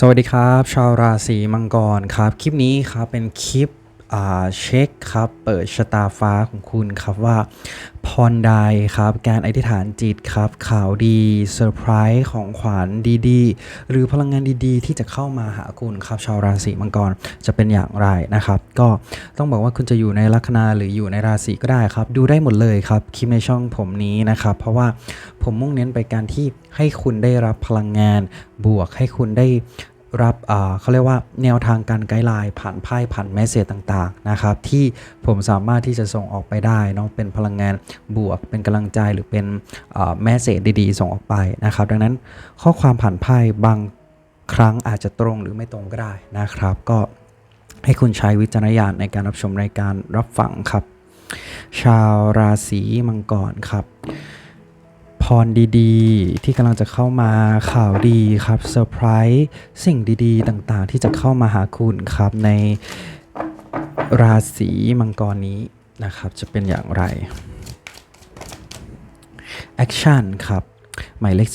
สวัสดีครับ ชาวราศีมังกรครับ คลิปนี้ครับเป็นคลิป เช็คครับเปิดชะตาฟ้าของคุณครับว่าพรใดครับ การอธิษฐานจิตครับข่าวดีเซอร์ไพรส์ของขวัญดีๆ หรือพลังงานดีๆ ที่จะเข้ามาหาคุณครับชาวราศีมังกรจะเป็นอย่างไรนะครับ ก็ต้องบอกว่าคุณจะอยู่ในลัคนาหรืออยู่ในราศีก็ได้ครับ ดูได้หมดเลยครับคลิปในช่องผมนี้นะครับ เพราะว่าผมมุ่งเน้นไปการที่ให้คุณได้รับพลังงานบวกให้คุณได้ รับเขาเรียกว่าแนวทางการไกด์ไลน์ผ่านไพ่ผ่านแมสเซจต่างๆนะครับที่ผมสามารถที่จะส่งออกไปได้เนาะเป็นพลังงานบวก เป็นกำลังใจหรือเป็นแมสเซจดีๆ ส่งออกไปนะครับ ดังนั้นข้อความผ่านไพ่บางครั้งอาจจะตรงหรือไม่ตรงก็ได้นะครับ ก็ให้คุณใช้วิจารณญาณในการรับชมในการรับฟังครับ ชาวราศีมังกรครับ รดีๆ ที่กำลังจะเข้ามาข่าวดีครับเซอร์ไพรส์สิ่งดีๆ ต่างๆ ที่จะเข้ามาหาคุณครับในราศีมังกรนี้นะครับจะเป็นอย่างไรแอคชั่นครับหมายเลข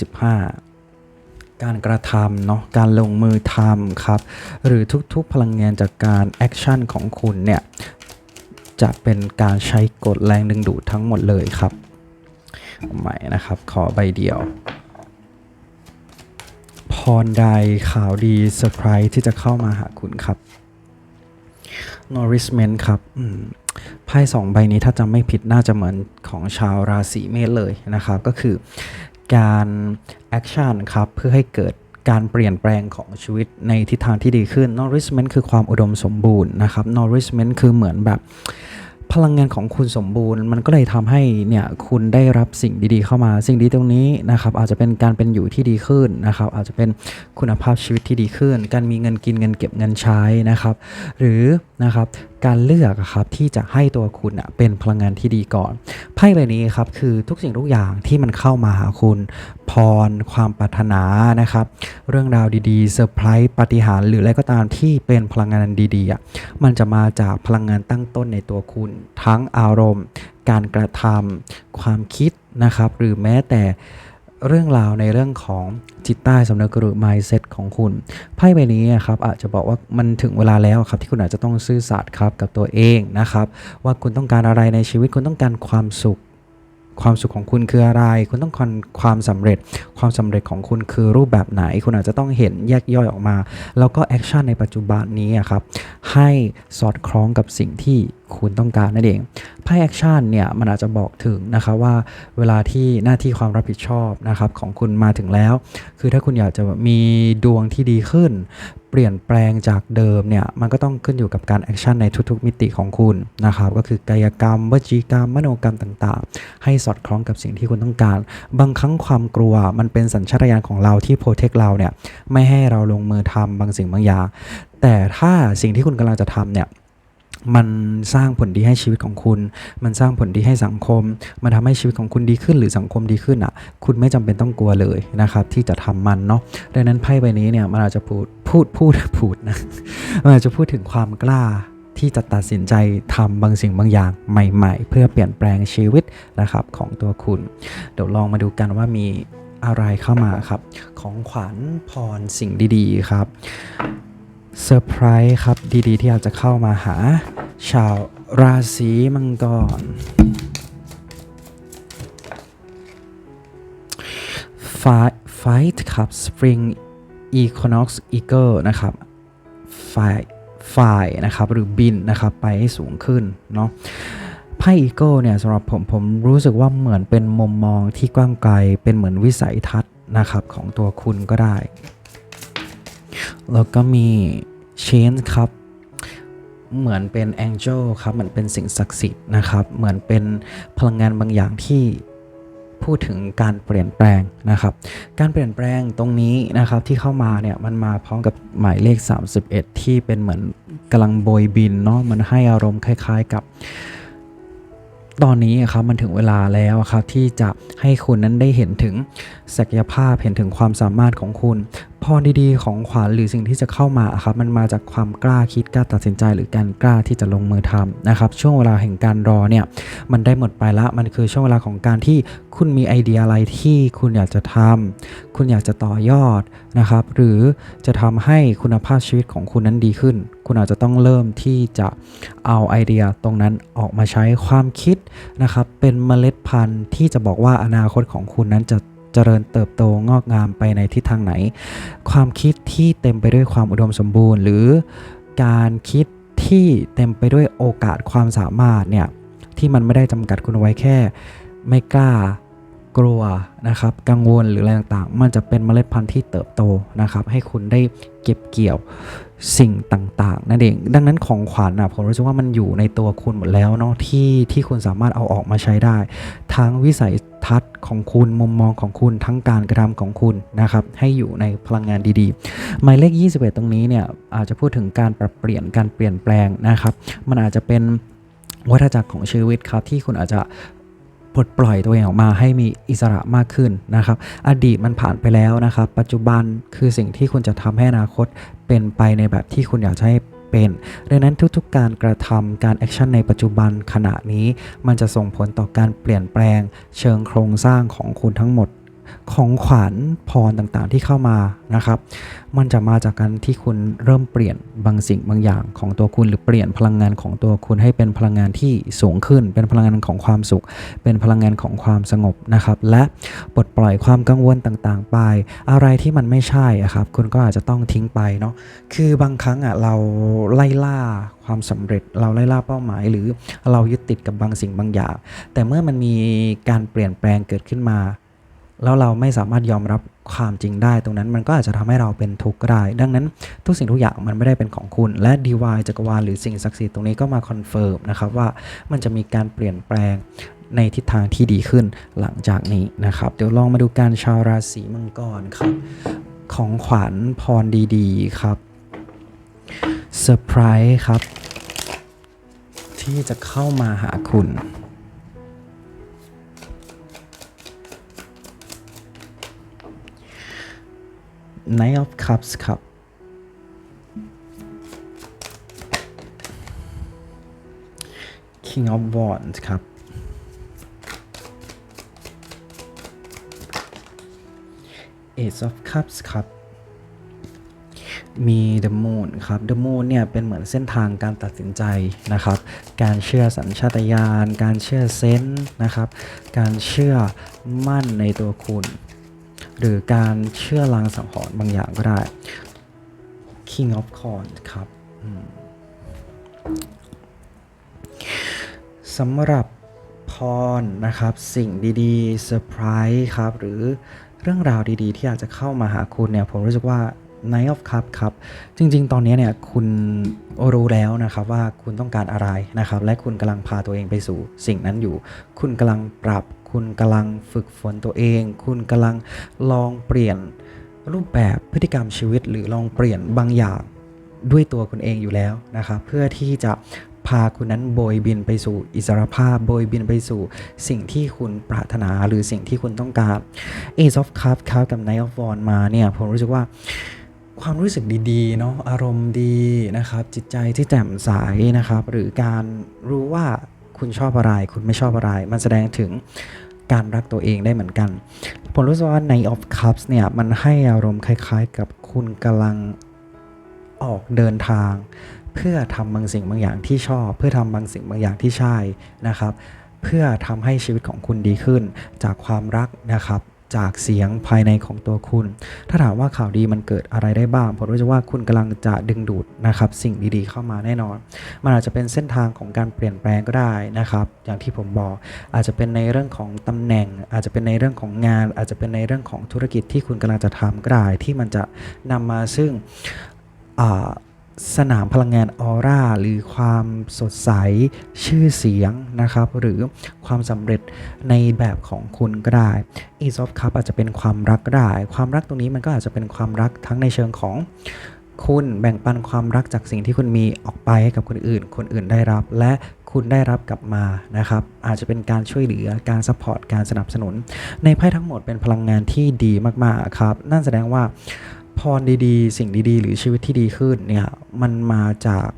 15 การกระทำเนาะการลงมือทำครับ หรือทุกๆพลังงานจากการแอคชั่นของคุณเนี่ย จะเป็นการใช้กฎแรงดึงดูดทั้งหมดเลยครับ ใหม่นะครับ ขอใบเดียว พรใดข่าวดีเซอร์ไพรส์ที่จะเข้ามาหาคุณครับ nourishment ครับไพ่สองใบนี้ถ้าจำไม่ผิดน่าจะเหมือนของชาวราศีเมษเลยนะครับ ก็คือการแอคชั่นครับ เพื่อให้เกิดการเปลี่ยนแปลงของชีวิตในทิศทางที่ดีขึ้น nourishment คือความอุดมสมบูรณ์นะครับ nourishment คือเหมือนแบบ พลังงานของคุณสมบูรณ์ มันก็เลยทำให้เนี่ยคุณได้รับสิ่งดีๆเข้ามา สิ่งดีตรงนี้นะครับอาจจะเป็นการเป็นอยู่ที่ดีขึ้นนะครับ อาจจะเป็นคุณภาพชีวิตที่ดีขึ้น การมีเงินกินเงินเก็บเงินใช้นะครับ หรือนะครับ การเลือกครับที่จะให้ตัวคุณเป็นพลังงานที่ดีก่อนไพ่ใบนี้ครับคือทุกสิ่งทุกอย่างที่มันเข้ามาหาคุณ พร ความปรารถนานะครับ เรื่องราวดีๆเซอร์ไพรส์ปาฏิหาริย์หรืออะไรก็ตามที่เป็นพลังงานดีๆมันจะมาจากพลังงานตั้งต้นในตัวคุณ ทั้งอารมณ์ การกระทำความคิดนะครับ หรือแม้แต่ เรื่องราวในเรื่องของจิตใต้สำนึกหรือ mindset ของคุณ ไพ่ใบนี้ครับอาจจะบอกว่ามันถึงเวลาแล้วครับที่คุณอาจจะต้องซื่อสัตย์ครับกับตัวเองนะครับ ว่าคุณต้องการอะไรในชีวิตคุณต้องการความสุขความสุขของคุณคืออะไร คุณต้องการความสำเร็จ ความสำเร็จของคุณคือรูปแบบไหน คุณอาจจะต้องเห็นแยกย่อยออกมา แล้วก็แอคชั่นในปัจจุบันนี้ครับ ให้สอดคล้องกับสิ่งที่คุณต้องการนั่นเองไพ่แอคชั่นเนี่ยมันอาจจะบอกถึงนะครับว่าเวลาที่หน้าที่ความรับผิดชอบนะครับของคุณมาถึงแล้ว คือถ้าคุณอยากจะมีดวงที่ดีขึ้น เปลี่ยนแปลงจากเดิมเนี่ยมันก็ต้องขึ้นอยู่กับการแอคชั่นในทุกๆมิติของคุณนะครับก็คือกายกรรมวจีกรรม มโนกรรมต่างๆ ให้สอดคล้องกับสิ่งที่คุณต้องการ บางครั้งความกลัวมันเป็นสัญชาตญาณของเราที่โปรเทคเราเนี่ยไม่ให้เราลงมือทำบางสิ่งบางอย่างแต่ถ้าสิ่งที่คุณกำลังจะทำเนี่ย มันสร้างผลดีให้ชีวิตของคุณ มันสร้างผลดีให้สังคม มันทำให้ชีวิตของคุณดีขึ้นหรือสังคมดีขึ้นอะ คุณไม่จำเป็นต้องกลัวเลยนะครับที่จะทำมันเนาะ ดังนั้นไพ่ใบนี้เนี่ยมันอาจจะพูดพูดพูดพูดนะมันอาจจะพูดถึงความกล้าที่จะตัดสินใจทำบางสิ่งบางอย่างใหม่ ๆ เพื่อเปลี่ยนแปลงชีวิตนะครับของตัวคุณ เดี๋ยวลองมาดูกันว่ามีอะไรเข้ามาครับ ของขวัญพรสิ่งดีๆครับ เซอร์ไพรส์ครับดีๆ ที่อาจจะเข้ามาหา ชาวราศีมังกร Fight Fight ครับ Spring Equinox Eagle นะครับ Fight ฝ่ายนะครับหรือบินนะครับไปให้สูงขึ้นเนาะไพ่อีโก้เนี่ยสำหรับผมผมรู้สึกว่าเหมือนเป็นมุมมองที่กว้างไกลเป็นเหมือนวิสัยทัศน์นะครับของตัวคุณก็ได้ แล้วก็มี Change ครับ เหมือนเป็น Angel ครับเหมือนเป็นสิ่งศักดิ์สิทธิ์นะครับ เหมือนเป็นพลังงานบางอย่างที่พูดถึงการเปลี่ยนแปลงนะครับ การเปลี่ยนแปลงตรงนี้นะครับที่เข้ามาเนี่ยมันมาพร้อมกับหมายเลข 31 ที่เป็นเหมือนกำลังโบยบินเนาะมันให้อารมณ์คล้าย ๆกับตอนนี้ครับมันถึงเวลาแล้วครับที่จะให้คุณนั้นได้เห็นถึงศักยภาพเห็นถึงความสามารถของคุณ พรดีๆของขวัญหรือสิ่งที่จะเข้ามาครับมันมาจากความกล้าคิดกล้าตัดสินใจ หรือการกล้าที่จะลงมือทำนะครับช่วงเวลาแห่งการรอเนี่ยมันได้หมดไปละมันคือช่วงเวลาของการที่คุณมีไอเดียอะไรที่คุณอยากจะทำคุณอยากจะต่อยอดนะครับหรือจะทำให้คุณภาพชีวิตของคุณนั้นดีขึ้น คุณอาจจะต้องเริ่มที่จะเอาไอเดียตรงนั้นออกมาใช้ความคิดนะครับเป็นเมล็ดพันธุ์ที่จะบอกว่าอนาคตของคุณนั้นจะ เจริญเติบโตงอกงามไปในทิศทางไหน ความคิดที่เต็มไปด้วยความอุดมสมบูรณ์ หรือการคิดที่เต็มไปด้วยโอกาสความสามารถเนี่ยที่มันไม่ได้จำกัดคุณไว้แค่ ไม่กล้ากลัวนะครับกังวลหรืออะไรต่างๆ มันจะเป็นเมล็ดพันธุ์ที่เติบโตนะครับให้คุณได้เก็บเกี่ยว สิ่งต่างๆ นั่นเอง ดังนั้นของขวัญนะผมรู้สึกว่ามันอยู่ในตัวคุณหมดแล้วเนาะที่ที่คุณสามารถเอาออกมาใช้ได้ ทั้งวิสัยทัศน์ของคุณมุมมองของคุณทั้งการกระทำของคุณนะครับให้อยู่ในพลังงานดีๆ หมายเลข 21 ตรงนี้เนี่ยอาจจะพูดถึงการปรับเปลี่ยนการเปลี่ยนแปลงนะครับ มันอาจจะเป็นวัฏจักรของชีวิตครับที่คุณอาจจะ ปลดปล่อยตัวเองออกมาให้มีอิสระมากขึ้นนะครับ อดีตมันผ่านไปแล้วนะครับ ปัจจุบันคือสิ่งที่คุณจะทำให้อนาคตเป็นไปในแบบที่คุณอยากให้เป็นดังนั้นทุกๆ การกระทำการแอคชั่นในปัจจุบันขณะนี้ มันจะส่งผลต่อการเปลี่ยนแปลง เชิงโครงสร้างของคุณทั้งหมด ของขวัญพรต่างๆที่เข้ามานะครับ มันจะมาจากการที่คุณเริ่มเปลี่ยนบางสิ่งบางอย่างของตัวคุณหรือเปลี่ยนพลังงานของตัวคุณให้เป็นพลังงานที่สูงขึ้น เป็นพลังงานของความสุข เป็นพลังงานของความสงบนะครับ และปลดปล่อยความกังวลต่างๆ ไป อะไรที่มันไม่ใช่ครับ คุณก็อาจจะต้องทิ้งไปเนาะคือบางครั้งอะเราไล่ล่าความสำเร็จเราไล่ล่าเป้าหมาย หรือเรายึดติดกับบางสิ่งบางอย่าง แต่เมื่อมันมีการเปลี่ยนแปลงเกิดขึ้นมา แล้วเราไม่สามารถยอมรับความจริงได้ตรงนั้น มันก็อาจจะทำให้เราเป็นทุกข์ก็ได้ ดังนั้นทุกสิ่งทุกอย่างมันไม่ได้เป็นของคุณ และดีวายจักรวาลหรือสิ่งศักดิ์สิทธิ์ตรงนี้ก็มาคอนเฟิร์มนะครับว่ามันจะมีการเปลี่ยนแปลงในทิศทางที่ดีขึ้นหลังจากนี้นะครับ เดี๋ยวลองมาดูการชาวราศีมังกรครับ ของขวัญพรดีๆครับเซอร์ไพรส์ครับ ที่จะเข้ามาหาคุณ Knight of Cups ครับ King of Wands ครับ Ace of Cups ครับ มี The Moon ครับ The Moon เนี่ย เป็นเหมือนเส้นทางการตัดสินใจนะครับ การเชื่อสัญชาตญาณ การเชื่อเซนส์นะครับ การเชื่อมั่นในตัวคุณ หรือการเชื่อลางสังหรณ์บางอย่างก็ได้ King of Coins ครับสำหรับพรนะครับ สิ่งดีๆเซอร์ไพรส์ครับ หรือเรื่องราวดีๆ ที่อาจจะเข้ามาหาคุณเนี่ย ผมรู้สึกว่า Knight of Cup ครับ จริง ๆ ตอนนี้เนี่ยคุณรู้แล้วนะครับว่าคุณต้องการอะไรนะครับ และคุณกำลังพาตัวเองไปสู่สิ่งนั้นอยู่ คุณกำลังปรับ คุณกำลังฝึกฝนตัวเอง คุณกำลังลองเปลี่ยนรูปแบบพฤติกรรมชีวิต หรือลองเปลี่ยนบางอย่างด้วยตัวคุณเองอยู่แล้วนะครับเพื่อที่จะพาคุณนั้นโบยบินไปสู่อิสรภาพโบยบินไปสู่สิ่งที่คุณปรารถนาหรือสิ่งที่คุณต้องการ Ace of Cups ครับกับ Knight of Wands มาเนี่ยผมรู้สึกว่าความรู้สึกดีๆเนาะอารมณ์ดีนะครับจิตใจที่แจ่มใสนะครับ หรือการรู้ว่าคุณชอบอะไร คุณไม่ชอบอะไร มันแสดงถึง การรักตัวเองได้เหมือนกัน ผมรู้สึกว่าใน of Cups เนี่ย มันให้อารมณ์คล้ายๆ กับคุณกำลังออกเดินทาง เพื่อทำบางสิ่งบางอย่างที่ชอบ เพื่อทำบางสิ่งบางอย่างที่ใช่นะครับ เพื่อทำให้ชีวิตของคุณดีขึ้นจากความรักนะครับ จากเสียงภายในของตัวคุณ ถ้าถามว่าข่าวดีมันเกิดอะไรได้บ้างผมรู้สึกว่าคุณกำลังจะดึงดูดนะครับสิ่งดีๆเข้ามาแน่นอน มันอาจจะเป็นเส้นทางของการเปลี่ยนแปลงก็ได้นะครับอย่างที่ผมบอกอาจจะเป็นในเรื่องของตำแหน่ง อาจจะเป็นในเรื่องของงาน อาจจะเป็นในเรื่องของธุรกิจที่คุณกำลังจะทำก็ได้ที่มันจะนำมาซึ่งอ่า สนามพลังงานออร่าหรือความสดใสชื่อเสียงนะครับ หรือความสำเร็จในแบบของคุณก็ได้ Ace of Cup อาจจะเป็นความรักก็ได้ ความรักตรงนี้มันก็อาจจะเป็นความรักทั้งในเชิงของคุณแบ่งปันความรักจากสิ่งที่คุณมีออกไปให้กับคนอื่น คนอื่นได้รับ และคุณได้รับกลับมานะครับ อาจจะเป็นการช่วยเหลือการซัพพอร์ตการสนับสนุน ในไพ่ทั้งหมดเป็นพลังงานที่ดีมากๆครับ นั่นแสดงว่า พรดีๆ สิ่งดีๆ หรือชีวิตที่ดีขึ้นเนี่ยมันมาจาก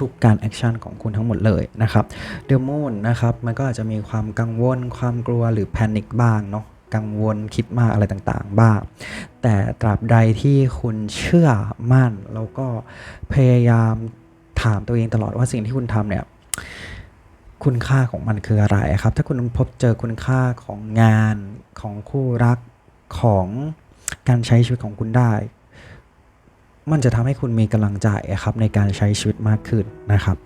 ทุกๆการแอคชั่นของคุณทั้งหมดเลยนะครับเดอะมูนนะครับมันก็อาจจะมีความกังวล ความกลัวหรือแพนิคบ้างเนาะกังวลคิดมากอะไรต่างๆ บ้าง แต่ตราบใดที่คุณเชื่อมั่น แล้วก็พยายามถามตัวเองตลอดว่าสิ่งที่คุณทำเนี่ยคุณค่าของมันคืออะไรครับ ถ้าคุณพบเจอคุณค่าของงานของคู่รักของ การใช้ชีวิตของคุณได้ มันจะทำให้คุณมีกำลังใจครับในการใช้ชีวิตมากขึ้นนะครับ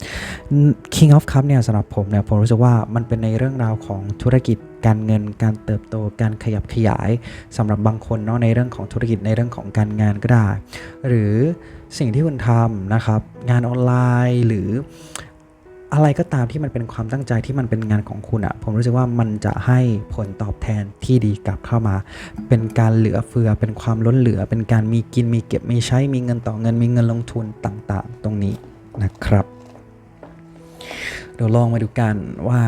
King of Cup เนี่ยสำหรับผมเนี่ยผมรู้สึกว่ามันเป็นในเรื่องราวของธุรกิจการเงินการเติบโตการขยับขยายสำหรับบางคนเนาะในเรื่องของธุรกิจในเรื่องของการงานก็ได้ หรือสิ่งที่คุณทำนะครับ งานออนไลน์หรือ อะไรก็ตามที่มันเป็นความตั้งใจที่มันเป็นงานของคุณอะผมรู้สึกว่ามันจะให้ผลตอบแทนที่ดีกลับเข้ามา เป็นการเหลือเฟือ เป็นความล้นเหลือ เป็นการมีกินมีเก็บมีใช้มีเงินต่อเงินมีเงินลงทุนต่างๆ ตรงนี้นะครับ เดี๋ยวลองมาดูกันว่า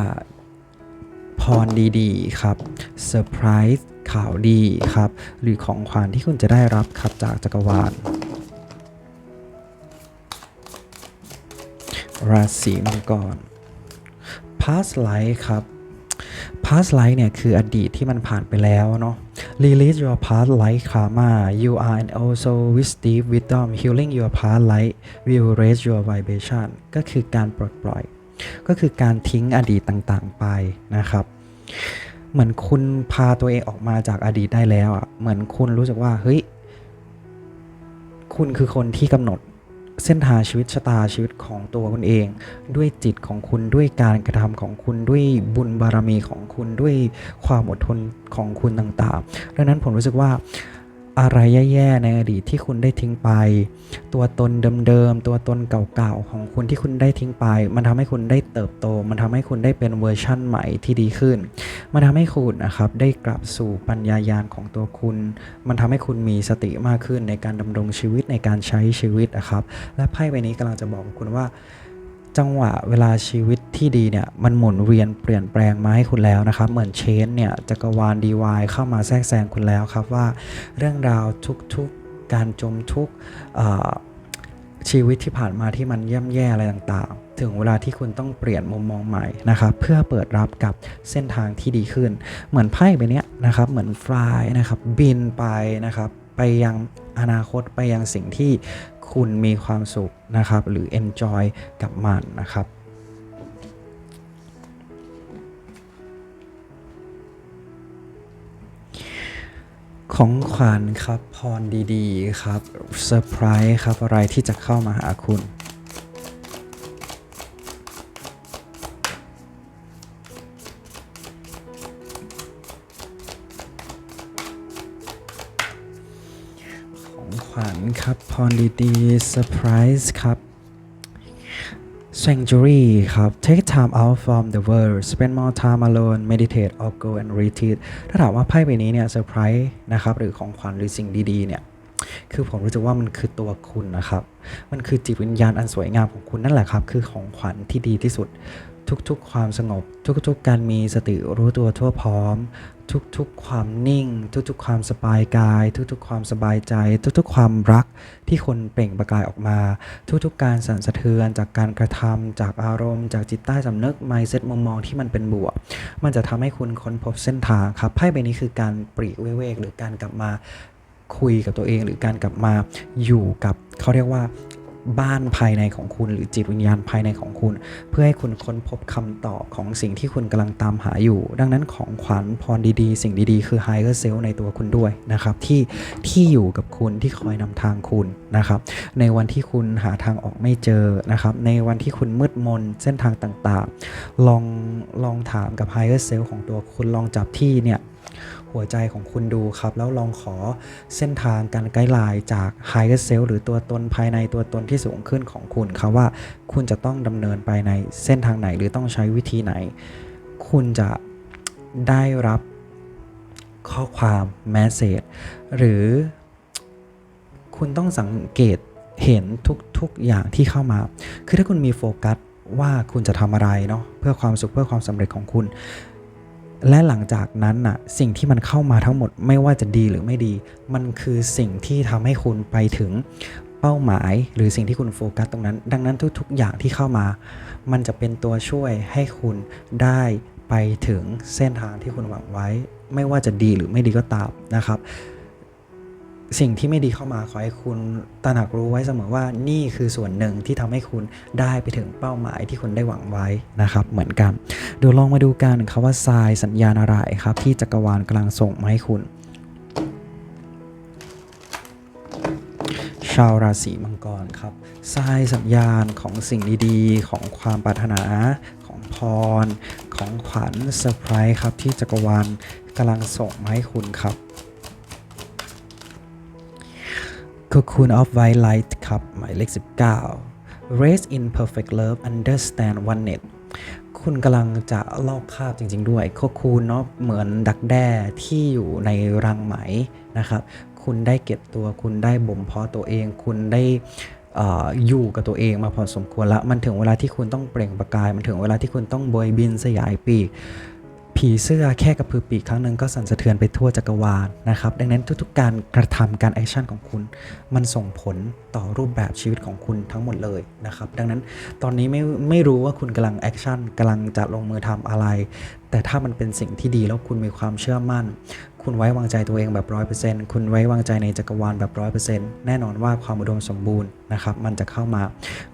พรดีๆครับเซอร์ไพรส์ข่าวดีครับ หรือของขวัญที่คุณจะได้รับครับจากจักรวาล ราศีมังกร past life ครับ past life เนี่ยคืออดีตที่มันผ่านไปแล้วเนาะ release your past life karma you are and also with deep wisdom healing your past life will raise your vibration ก็คือการปลดปล่อย ก็คือการทิ้งอดีตต่างๆไปนะครับ เหมือนคุณพาตัวเองออกมาจากอดีตได้แล้วอะ เหมือนคุณรู้สึกว่า เฮ้ย คุณคือคนที่กำหนด เส้นทางชีวิตชะตาชีวิตของตัวคุณเอง ด้วยจิตของคุณด้วยการกระทำของคุณด้วยบุญบารมีของคุณด้วยความอดทนของคุณต่างๆ ดังนั้นผมรู้สึกว่า อะไรแย่ๆในอดีตที่คุณได้ทิ้งไป ตัวตนเดิมๆ ตัวตนเก่าๆ ของคุณที่คุณได้ทิ้งไป มันทำให้คุณได้เติบโต มันทำให้คุณได้เป็นเวอร์ชั่นใหม่ที่ดีขึ้น มันทำให้คุณนะครับได้กลับสู่ปัญญายาณของตัวคุณ มันทำให้คุณมีสติมากขึ้นในการดำรงชีวิตในการใช้ชีวิตนะครับ และไพ่ใบนี้กำลังจะบอกคุณว่า จังหวะเวลาชีวิตที่ดีเนี่ยมันหมุนเวียนเปลี่ยนแปลงมาให้คุณแล้วนะครับ เหมือนเชนเนี่ยจักรวาลดีวายเข้ามาแทรกแซงคุณแล้วครับว่าเรื่องราวทุกๆการจมทุกชีวิตที่ผ่านมาที่มันย่ำแย่อะไรต่างๆ ถึงเวลาที่คุณต้องเปลี่ยนมุมมองใหม่นะครับเพื่อเปิดรับกับเส้นทางที่ดีขึ้น เหมือนไพ่ใบเนี้ยนะครับเหมือนฟลายนะครับบินไปนะครับไปยังอนาคตไปยังสิ่งที่ คุณมีความสุขนะครับ หรือ enjoy กับมันนะครับของขวัญครับพรดีๆ ครับเซอร์ไพรส์ครับอะไรที่จะเข้ามาหาคุณ ครับ พรดีๆเซอร์ไพรส์ครับ Sanctuary ครับ Take time out from the world spend more time alone meditate or go and retreat ถ้าถามว่าไพ่ใบนี้เนี่ยเซอร์ไพรส์นะครับหรือของขวัญหรือสิ่งดีๆเนี่ยคือผมรู้สึกว่ามันคือตัวคุณนะครับ มันคือจิตวิญญาณอันสวยงามของคุณนั่นแหละครับ คือของขวัญที่ดีที่สุด ทุกๆ ความสงบ ทุกๆ การมีสติรู้ตัวทั่วพร้อม ทุกๆ ความนิ่ง ทุกๆ ความสบายกาย ทุกๆ ความสบายใจ ทุกๆ ความรักที่คนเปล่งประกายออกมา ทุกๆ การสั่นสะเทือนจากการกระทำจากอารมณ์ จากจิตใต้สำนึก mindset มุมมองที่มันเป็นบวก มันจะทำให้คุณค้นพบเส้นทางครับไพ่ใบนี้คือการปรีกเวกหรือการกลับมาคุยกับตัวเองหรือการกลับมาอยู่กับเขาเรียกว่า บ้านภายในของคุณ หรือจิตวิญญาณภายในของคุณ เพื่อให้คุณค้นพบคำตอบของสิ่งที่คุณกำลังตามหาอยู่ ดังนั้นของขวัญพรดีๆ สิ่งดีๆ คือ higher self ในตัวคุณด้วยนะครับ ที่ที่อยู่กับคุณที่คอยนำทางคุณนะครับ ในวันที่คุณหาทางออกไม่เจอนะครับ ในวันที่คุณมืดมนเส้นทางต่างๆ ลองลองถามกับ higher self ของตัวคุณลองจับที่เนี่ย หัวใจของคุณดูครับ แล้วลองขอเส้นทางการไกด์ไลน์จาก higher self หรือตัวตนภายในตัวตนที่สูงขึ้นของคุณครับว่าคุณจะต้องดำเนินไปในเส้นทางไหนหรือต้องใช้วิธีไหน คุณจะได้รับข้อความแมสเซจหรือคุณต้องสังเกตเห็นทุกๆอย่างที่เข้ามา คือถ้าคุณมีโฟกัสว่าคุณจะทำอะไรเนาะเพื่อความสุขเพื่อความสำเร็จของคุณ และหลังจากนั้นน่ะสิ่งที่มันเข้ามาทั้งหมดไม่ว่าจะดีหรือไม่ดี มันคือสิ่งที่ทำให้คุณไปถึงเป้าหมายหรือสิ่งที่คุณโฟกัสตรงนั้น ดังนั้นทุก ๆ อย่างที่เข้ามา มันจะเป็นตัวช่วยให้คุณได้ไปถึงเส้นทางที่คุณหวังไว้ ไม่ว่าจะดีหรือไม่ดีก็ตามนะครับ สิ่งที่ไม่ดีเข้ามาขอให้คุณตระหนักรู้ไว้เสมอว่านี่คือส่วนหนึ่งที่ทำให้คุณได้ไปถึงเป้าหมายที่คุณได้หวังไว้นะครับ เหมือนกันเดี๋ยวลองมาดูกันครับว่าทรายสัญญาณอะไรครับ ที่จักรวาลกำลังส่งมาให้คุณ ชาวราศีมังกรครับทรายสัญญาณของสิ่งดีๆ ของความปรารถนาของพร ของขวัญเซอร์ไพรส์ครับที่จักรวาลกำลังส่งมาให้คุณครับ Cocoon of White Light ครับ หมายเลข 19 Raise in perfect love understand oneness คุณกำลังจะลอกคาบจริง ๆ ด้วยโคคูนเนาะเหมือนดักแด้ที่อยู่ในรังไหมนะครับ คุณได้เก็บตัวคุณได้บ่มเพาะตัวเอง คุณได้เอ่อยู่กับตัวเองมาพอสมควรแล้วมันถึงเวลาที่คุณต้องเปล่งประกาย มันถึงเวลาที่คุณต้องโบยบินสยายปีก ผีเสื้อแค่กระพือปีกครั้งหนึ่งก็สั่นสะเทือนไปทั่วจักรวาลนะครับ ดังนั้นทุกๆ การกระทำการแอคชั่นของคุณ มันส่งผลต่อรูปแบบชีวิตของคุณทั้งหมดเลยนะครับ ดังนั้นตอนนี้ไม่ไม่รู้ว่าคุณกำลังแอคชั่นกำลังจะลงมือทำอะไร แต่ถ้ามันเป็นสิ่งที่ดีแล้วคุณมีความเชื่อมั่น คุณไว้วางใจตัวเองแบบร้อยเปอร์เซ็นต์คุณไว้วางใจในจักรวาลแบบร้อยเปอร์เซ็นต์แน่นอนว่าความอุดมสมบูรณ์นะครับ มันจะเข้ามา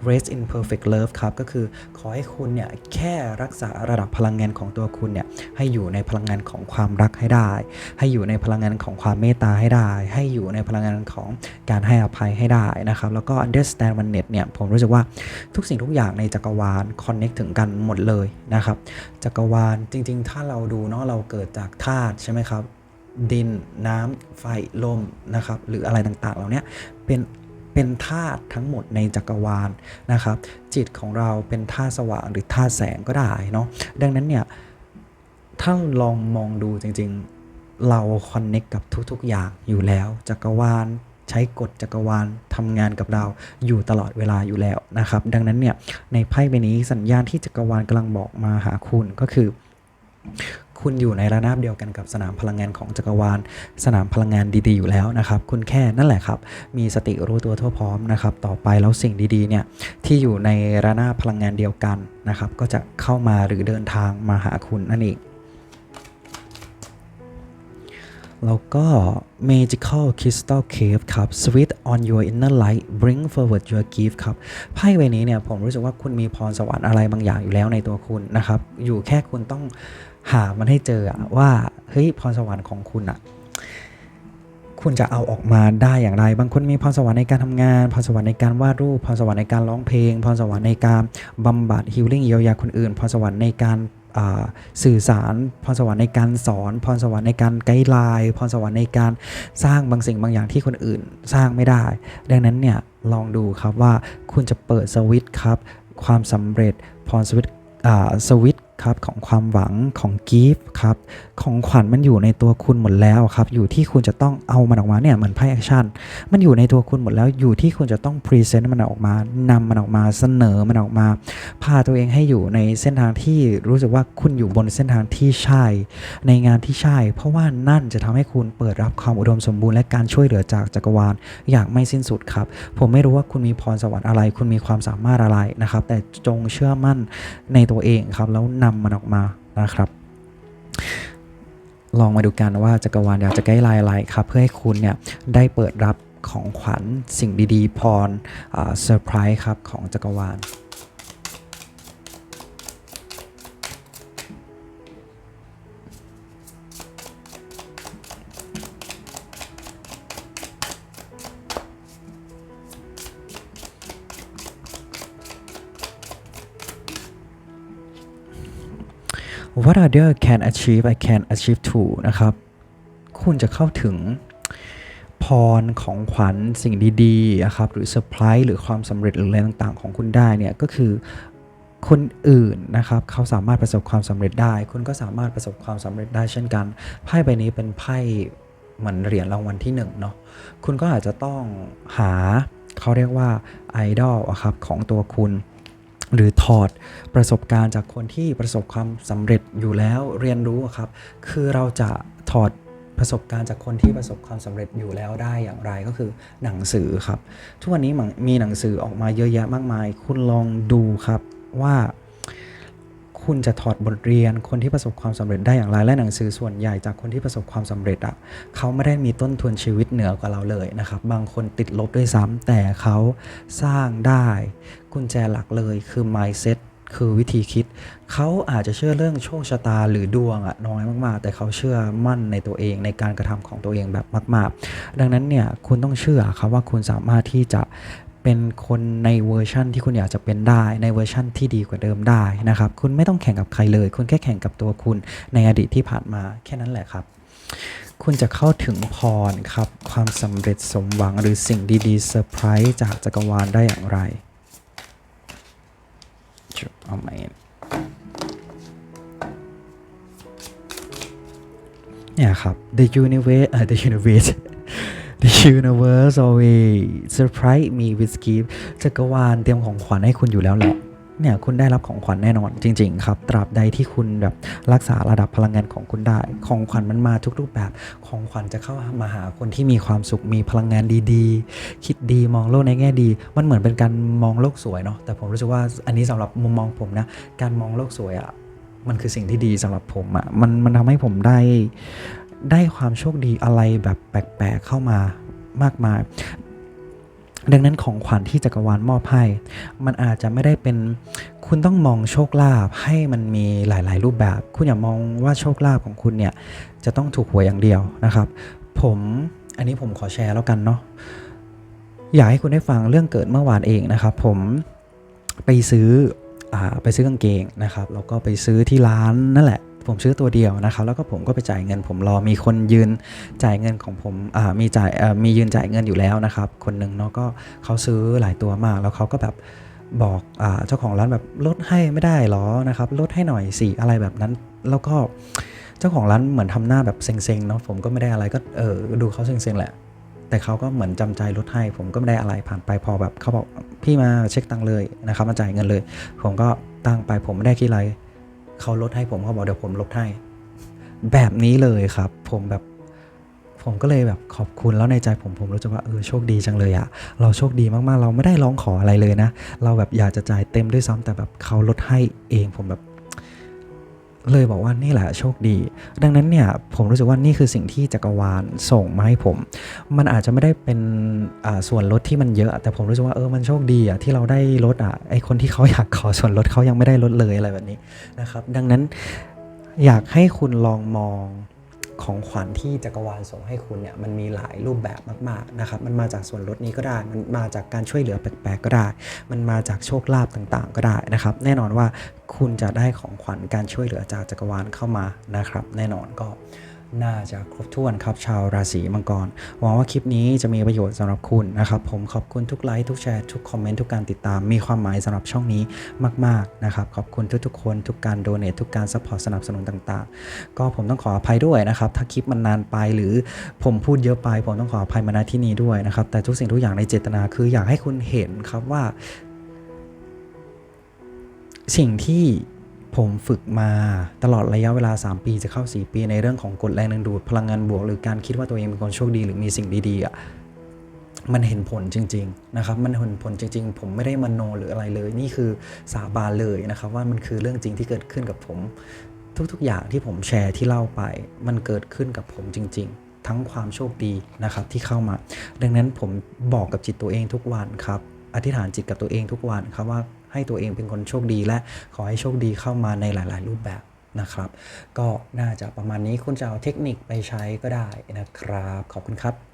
raise in perfect love ครับ ก็คือขอให้คุณเนี่ยแค่รักษาระดับพลังงานของตัวคุณเนี่ยให้อยู่ในพลังงานของความรักให้ได้ ให้อยู่ในพลังงานของความเมตตาให้ได้ ให้อยู่ในพลังงานของการให้อภัยให้ได้นะครับ แล้วก็ understand oneness เนี่ยผมรู้สึกว่าทุกสิ่งทุกอย่างในจักรวาล connect ถึงกันหมดเลยนะครับจักรวาลจริง ๆ ถ้าเราดูเนาะเราเกิดจากธาตุใช่ไหมครับ ดินน้ำไฟลมนะครับ หรืออะไรต่างๆเหล่านี้เป็นเป็นธาตุทั้งหมดในจักรวาลนะครับ จิตของเราเป็นธาตุสว่างหรือธาตุแสงก็ได้เนาะดังนั้นเนี่ยถ้าลองมองดูจริงๆเราคอนเน็กกับทุกๆอย่างอยู่แล้ว จักรวาลใช้กฎจักรวาลทำงานกับเราอยู่ตลอดเวลาอยู่แล้วนะครับ ดังนั้นเนี่ยในไพ่ใบนี้สัญญาณที่จักรวาลกำลังบอกมาหาคุณก็คือ คุณอยู่ในระนาบเดียวกันกับสนามพลังงานของจักรวาล สนามพลังงานดีๆอยู่แล้วนะครับ คุณแค่นั่นแหละครับ มีสติรู้ตัวทั่วพร้อมนะครับ ต่อไปแล้วสิ่งดีๆเนี่ยที่อยู่ในระนาบพลังงานเดียวกันนะครับ ก็จะเข้ามาหรือเดินทางมาหาคุณนั่นเองแล้วก็ Magical Crystal Cave ครับ Switch on your inner light bring forward your gift ครับไพ่ใบนี้เนี่ยผมรู้สึกว่าคุณมีพรสวรรค์อะไรบางอย่างอยู่แล้วในตัวคุณนะครับ อยู่แค่คุณต้อง หามันให้เจออะว่าเฮ้ยพรสวรรค์ของคุณอะคุณจะเอาออกมาได้อย่างไร บางคนมีพรสวรรค์ในการทำงาน พรสวรรค์ในการวาดรูป พรสวรรค์ในการร้องเพลง พรสวรรค์ในการบำบัดฮิลลิ่งเยียวยาคนอื่น พรสวรรค์ในการสื่อสาร พรสวรรค์ในการสอน พรสวรรค์ในการไกด์ไลน์ พรสวรรค์ในการสร้างบางสิ่งบางอย่างที่คนอื่นสร้างไม่ได้ ดังนั้นเนี่ยลองดูครับว่าคุณจะเปิดสวิตช์ครับ ความสำเร็จ พรสวิตช์สวิตช์ ครับของความหวังของกิฟครับของขวัญมันอยู่ในตัวคุณหมดแล้วครับอยู่ที่คุณจะต้องเอามันออกมาเนี่ยเหมือนไพ่แอคชั่นมันอยู่ในตัวคุณหมดแล้วอยู่ที่คุณจะต้องพรีเซนต์มันออกมานำมันออกมาเสนอมันออกมา พาตัวเองให้อยู่ในเส้นทางที่รู้สึกว่าคุณอยู่บนเส้นทางที่ใช่ ในงานที่ใช่ เพราะว่านั่นจะทำให้คุณเปิดรับความอุดมสมบูรณ์และการช่วยเหลือจากจักรวาลอย่างไม่สิ้นสุดครับ ผมไม่รู้ว่าคุณมีพรสวรรค์อะไร คุณมีความสามารถอะไรนะครับ แต่จงเชื่อมั่นในตัวเองครับแล้วนำมันออกมานะครับ ลองมาดูกันว่าจักรวาลอยากจะใกล้ลายอะไรครับ เพื่อให้คุณเนี่ยได้เปิดรับของขวัญสิ่งดีๆ พรเซอร์ไพรส์ครับของจักรวาล other can achieve I can achieve too นะครับ คุณจะเข้าถึงพรของขวัญสิ่งดีๆนะครับหรือเซอร์ไพรส์หรือความสำเร็จหรืออะไรต่างๆ ของคุณได้เนี่ยก็คือคนอื่นนะครับเขาสามารถประสบความสำเร็จได้ คุณก็สามารถประสบความสำเร็จได้เช่นกัน ไพ่ใบนี้เป็นไพ่เหมือนเหรียญรางวัลที่หนึ่งเนาะคุณก็อาจจะต้องหาเขาเรียกว่าไอดอลอะครับของตัวคุณ หรือถอดประสบการณ์จากคนที่ประสบความสำเร็จอยู่แล้วเรียนรู้ครับ คือเราจะถอดประสบการณ์จากคนที่ประสบความสำเร็จอยู่แล้วได้อย่างไรก็คือหนังสือครับ ทุกวันนี้มีหนังสือออกมาเยอะแยะมากมาย คุณลองดูครับว่าคุณจะถอดบทเรียนคนที่ประสบความสำเร็จได้อย่างไรและหนังสือส่วนใหญ่จากคนที่ประสบความสำเร็จอะเขาไม่ได้มีต้นทุนชีวิตเหนือกว่าเราเลยนะครับ บางคนติดลบด้วยซ้ำแต่เขาสร้างได้ กุญแจหลักเลยคือ mindset คือวิธีคิด เขาอาจจะเชื่อเรื่องโชคชะตาหรือดวงอะน้อยมาก ๆ แต่เขาเชื่อมั่นในตัวเองในการกระทำของตัวเองแบบมาก ๆ ดังนั้นเนี่ยคุณต้องเชื่อครับว่าคุณสามารถที่จะเป็นคนในเวอร์ชั่นที่คุณอยากจะเป็นได้ในเวอร์ชั่นที่ดีกว่าเดิมได้นะครับ คุณไม่ต้องแข่งกับใครเลย คุณแค่แข่งกับตัวคุณในอดีตที่ผ่านมาแค่นั้นแหละครับ คุณจะเข้าถึงพรครับ ความสำเร็จสมหวังหรือสิ่งดีๆเซอร์ไพรส์จากจักรวาลได้อย่างไร เอาใหมเนี่ยครับ the universe uh, the universe the universe always surprise me with gift จักรวาลเตรียมของขวัญให้คุณอยู่แล้วแหละ เนี่ยคุณได้รับของขวัญแน่นอนจริง ๆ ครับ ตราบใดที่คุณแบบรักษาระดับพลังงานของคุณได้ ของขวัญมันมาทุกรูปแบบ ของขวัญจะเข้ามาหาคนที่มีความสุขมีพลังงานดีๆ คิดดีมองโลกในแง่ดี มันเหมือนเป็นการมองโลกสวยเนาะแต่ผมรู้สึกว่าอันนี้สำหรับมุมมองผมนะการมองโลกสวยอะ่ะมันคือสิ่งที่ดีสำหรับผมอะ่ะมันมันทำให้ผมได้ได้ความโชคดีอะไรแบบแปลกๆเข้ามามากมาย ดังนั้นของขวัญที่จักรวาลมอบให้ มันอาจจะไม่ได้เป็น คุณต้องมองโชคลาภให้มันมีหลาย ๆ รูปแบบ คุณอย่ามองว่าโชคลาภของคุณเนี่ยจะต้องถูกหวยอย่างเดียวนะครับ ผมอันนี้ผมขอแชร์แล้วกันเนาะอยากให้คุณได้ฟังเรื่องเกิดเมื่อวานเองนะครับ ผมไปซื้ออาไปซื้อกางเกงนะครับแล้วก็ไปซื้อที่ร้านนั่นแหละ ผมซื้อตัวเดียวนะครับแล้วก็ผมก็ไปจ่ายเงิน ผมรอมีคนยืนจ่ายเงินของผมมีจ่ายมียืนจ่ายเงินอยู่แล้วนะครับ คนหนึ่งเนาะก็เขาซื้อหลายตัวมาก แล้วเขาก็แบบบอกเจ้าของร้านแบบลดให้ไม่ได้หรอนะครับลดให้หน่อยสิอะไรแบบนั้น แล้วก็เจ้าของร้านเหมือนทำหน้าแบบเซ็งๆเนาะผมก็ไม่ได้อะไรก็เออดูเขาเซ็งๆแหละแต่เขาก็เหมือนจำใจลดให้ ผมก็ไม่ได้อะไรผ่านไปพอแบบเขาบอกพี่มาเช็คตังค์เลยนะครับมาจ่ายเงินเลย ผมก็ตั้งไปผมไม่ได้คิดอะไร เขาลดให้ผมเขาบอกเดี๋ยวผมลดให้ แบบนี้เลยครับ ผมแบบผมก็เลยแบบขอบคุณแล้วในใจผมผมรู้สึกว่าเออโชคดีจังเลยอะเราโชคดีมากๆ เราไม่ได้ร้องขออะไรเลยนะ เราแบบอยากจะจ่ายเต็มด้วยซ้ำแต่แบบเขาลดให้เองผมแบบ เลยบอกว่านี่แหละโชคดี ดังนั้นเนี่ยผมรู้สึกว่านี่คือสิ่งที่จักรวาลส่งมาให้ผม มันอาจจะไม่ได้เป็นส่วนลดที่มันเยอะ แต่ผมรู้สึกว่าเออมันโชคดีอะที่เราได้ลดอะไอคนที่เขาอยากขอส่วนลดเขายังไม่ได้ลดเลยอะไรแบบนี้นะครับ ดังนั้นอยากให้คุณลองมอง ของขวัญที่จักรวาลส่งให้คุณเนี่ยมันมีหลายรูปแบบมากๆนะครับมันมาจากส่วนลดนี้ก็ได้ มันมาจากการช่วยเหลือแปลกๆก็ได้ มันมาจากโชคลาภต่างๆ ก็ได้นะครับ แน่นอนว่าคุณจะได้ของขวัญการช่วยเหลือจากจักรวาลเข้ามานะครับ แน่นอนก็ น่าจะครบถ้วนครับชาวราศีมังกร หวังว่าคลิปนี้จะมีประโยชน์สำหรับคุณนะครับ ผมขอบคุณทุกไลค์ทุกแชร์ทุกคอมเมนต์ทุกการติดตาม มีความหมายสำหรับช่องนี้มาก ๆ นะครับ ขอบคุณทุก ๆ คน ทุกการโดเนททุกการซัพพอร์ตสนับสนุนต่าง ๆ ก็ผมต้องขออภัยด้วยนะครับ ถ้าคลิปมันนานไปหรือผมพูดเยอะไป ผมต้องขออภัยมาณที่นี้ด้วยนะครับ แต่ทุกสิ่งทุกอย่างในเจตนาคืออยากให้คุณเห็นครับว่า สิ่งที่ ผมฝึกมาตลอดระยะเวลา 3 ปีจะเข้า 4 ปีในเรื่องของกฎแรงดึงดูดพลังงานบวก หรือการคิดว่าตัวเองเป็นคนโชคดีหรือมีสิ่งดีๆอะมันเห็นผลจริง ๆ นะครับ มันเห็นผลจริง ๆ ผมไม่ได้มโนหรืออะไรเลย นี่คือสาบานเลยนะครับ ว่ามันคือเรื่องจริงที่เกิดขึ้นกับผม ทุกๆ อย่างที่ผมแชร์ที่เล่าไป มันเกิดขึ้นกับผมจริง ๆ ทั้งความโชคดีนะครับที่เข้ามา ดังนั้นผมบอกกับจิตตัวเองทุกวันครับ อธิษฐานจิตกับตัวเองทุกวันครับว่า ให้ตัวเองเป็นคนโชคดีและขอให้โชคดีเข้ามาในหลาย ๆ รูปแบบนะครับ ก็น่าจะประมาณนี้คุณจะเอาเทคนิคไปใช้ก็ได้นะครับ ขอบคุณครับ